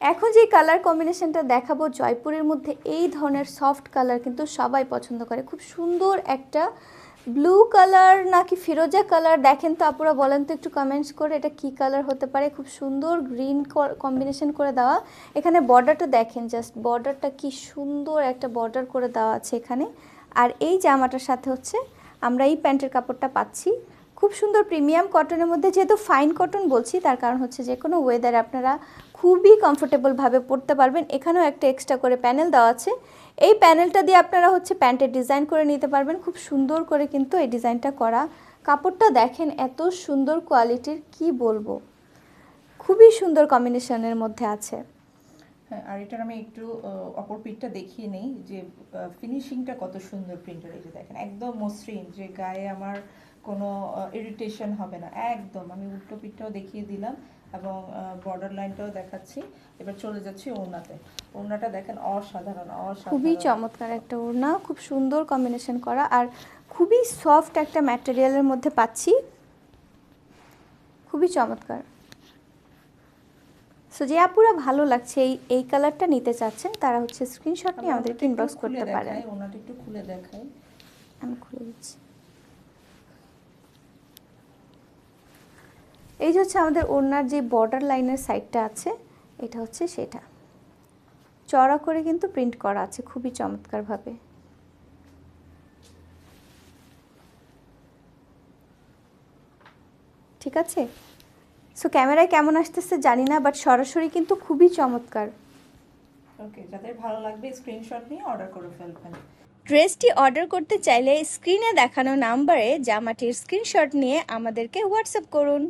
এখন যে কালার কম্বিনেশনটা দেখাবো, জয়পুরের মধ্যে এই ধরনের সফট কালার কিন্তু সবাই পছন্দ করে। খুব সুন্দর একটা ব্লু কালার নাকি ফিরোজা কালার দেখেন তো আপুরা, বলেন তো একটু কমেন্টস করে এটা কি কালার হতে পারে। খুব সুন্দর গ্রিন কম্বিনেশন করে দেওয়া। এখানে বর্ডারটা দেখেন জাস্ট বর্ডারটা কি সুন্দর একটা বর্ডার করে দেওয়া আছে এখানে। আর এই জামাটার সাথে হচ্ছে আমরা এই প্যান্টের কাপড়টা পাচ্ছি। খুব সুন্দর প্রিমিয়াম কটনের মধ্যে যেহেতু ফাইন কটন বলছি, তার কারণ হচ্ছে যে কোনো ওয়েদারে আপনারা খুবই কমফোর্টেবলভাবে পরতে পারবেন। এখানেও একটা এক্সট্রা করে প্যানেল দেওয়া আছে। এই প্যানেলটা দিয়ে আপনারা হচ্ছে প্যান্টের ডিজাইন করে নিতে পারবেন। খুব সুন্দর করে কিন্তু এই ডিজাইনটা করা। কাপড়টা দেখেন এত সুন্দর কোয়ালিটির কি বলব? খুবই সুন্দর কম্বিনেশনের মধ্যে আছে। হ্যাঁ আর এটার আমি একটু অপর পিঠটা দেখিয়ে নেই যে ফিনিশিংটা কত সুন্দর প্রিন্টার যে দেখেন, একদম মসৃণ যে গায়ে আমার কোনো ইরিটেশন হবে না, একদম। আমি উল্টো পিঠটাও দেখিয়ে দিলাম এবং বর্ডার লাইনটাও দেখাচ্ছি। এবার চলে যাচ্ছি ওড়নাতে। ওড়নাটা দেখেন অসাধারণ অসাধারণ। খুবই চমৎকার একটা ওড়না, খুব সুন্দর কম্বিনেশন করা আর খুবই সফট একটা ম্যাটেরিয়ালের মধ্যে পাচ্ছি। খুবই চমৎকার। সো যে আপুরা ভালো লাগছে এই এই কালারটা নিতে চাচ্ছেন তারা হচ্ছে স্ক্রিনশট নিয়ে আমি আমাদেরকে ইনবক্স করতে পারেন। ওড়নাটা একটু খুলে দেখাই। আমি খুলে দিচ্ছি। এই যে হচ্ছে আমাদের ওড়নার যে বর্ডার লাইনের সাইডটা আছে এটা হচ্ছে সেটা। চড়া করে কিন্তু প্রিন্ট করা আছে খুবই চমৎকারভাবে। ঠিক আছে? সো ক্যামেরায় কেমন আসতেছে জানি না বাট সরাসরি কিন্তু খুবই চমৎকার। ওকে যাদের ভালো লাগবে স্ক্রিনশট নিয়ে অর্ডার করে ফেলবেন। ড্রেসটি অর্ডার করতে চাইলে স্ক্রিনে দেখানো নাম্বারে জামাটির স্ক্রিনশট নিয়ে আমাদেরকে হোয়াটসঅ্যাপ করুন।